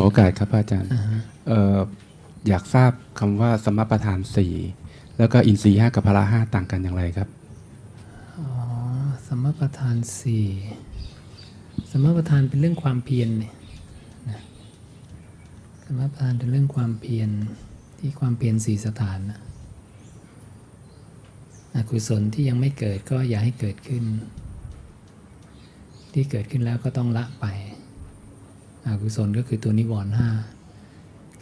อโอกาสครับพระอาจารย์อ่าฮะเอ่ออยากทราบคำว่าสมประทานสี่แล้วก็อินทรีย์ห้ากับพละห้าต่างกันอย่างไรครับอ๋อสมประทานสี่สมประทานเป็นเรื่องความเพียรเนี่ยนะสมประทานเป็นเรื่องความเพียรที่ความเพียรสี่สถานนะอกุศลที่ยังไม่เกิดก็อย่าให้เกิดขึ้น ที่เกิดขึ้นแล้วก็ต้องละไปอ กุศลก็คือตัวนิวรณ์ห้า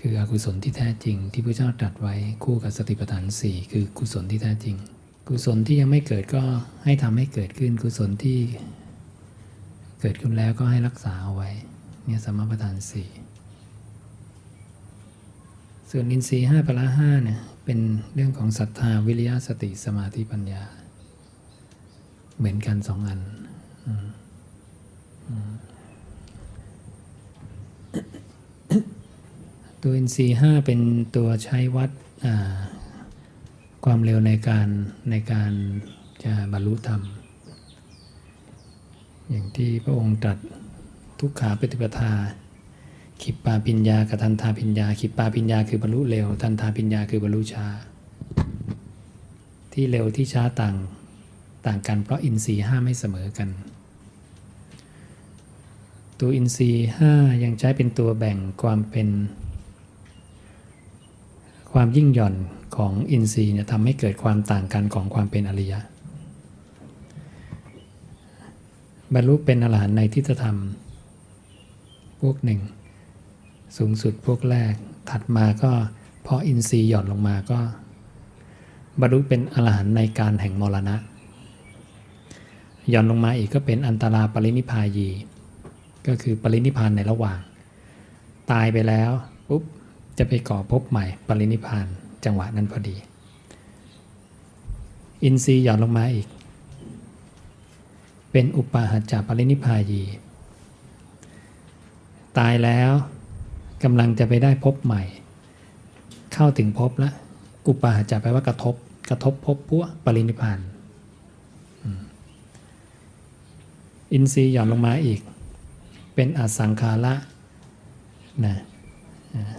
คืออกุศลที่แท้จริง ที่พระเจ้าตรัสไว้คู่กับสติปัฏฐานสี่คือกุศลที่แท้จริง กุศลที่ยังไม่เกิดก็ให้ทำให้เกิดขึ้นกุศลที่เกิดขึ้นแล้วก็ให้รักษาเอาไว้เนี่ยสมปทานสี่ส่วนอินทรีย์ห้าพละห้าเนี่ยเป็นเรื่องของศรัทธาวิริยะสติสมาธิปัญญา เหมือนกันสองอันอืมอื ตัวอินซีห้าเป็นตัวใช้วัดความเร็วในการในการจะบรรลุธรรม อย่างที่พระองค์ตรัสทุกขาปฏิปทา ขิปปาปิญญากับทันทาปิญญา ขิปปาปิญญาคือบรรลุเร็ว ทันทาปิญญาคือบรรลุช้า ที่เร็วที่ช้าต่างต่างกันเพราะอินทรีย์ห้าไม่เสมอกัน ตัวอินทรีย์ห้ายังใช้เป็นตัวแบ่งความเป็น ความยิ่งหย่อนของอินทรีย์เนี่ยทำให้เกิดความต่างกันของความเป็นอริยะ บรรลุเป็นอรหันต์ในทิฏฐธรรม พวกหนึ่ง สูงสุดพวกแรก ถัดมาก็พออินทรีย์หย่อนลงมาก็ บรรลุเป็นอรหันต์ในการแห่งมรณะหย่อนลงมาอีกก็เป็นอันตราปรินิพายี ก็คือปรินิพพานในระหว่าง ตายไปแล้วปุ๊บ จะไปก่อภพใหม่ปรินิพานจังหวะนั้นพอดี อินทรีย์หย่อนลงมาอีก เป็นอุปาหัจจาปรินิพายี ตายแล้วกำลังจะไปได้ภพใหม่ เข้าถึงภพแล้วอุปาหัจจแปลว่ากระทบ กระทบภพปั้วปรินิพานอินทรีย์หย่อนลงมาอีก เป็นอสังขาระนะ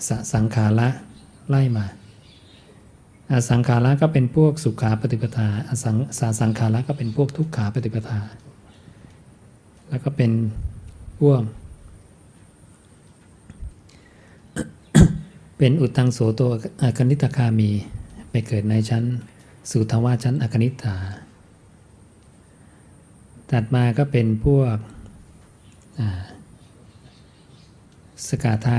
สสังขาระไล่มาอสังขาระก็เป็นพวกสุขาปฏิปทาอสังสาสังขาระก็เป็นพวกทุกขาปฏิปทา แล้วก็เป็นพวก เป็นอุตังโสโตอกนิตคามีไปเกิดในชั้นสุทวาชั้นอกนิฐาถัดมาก็เป็นพวกสกาธา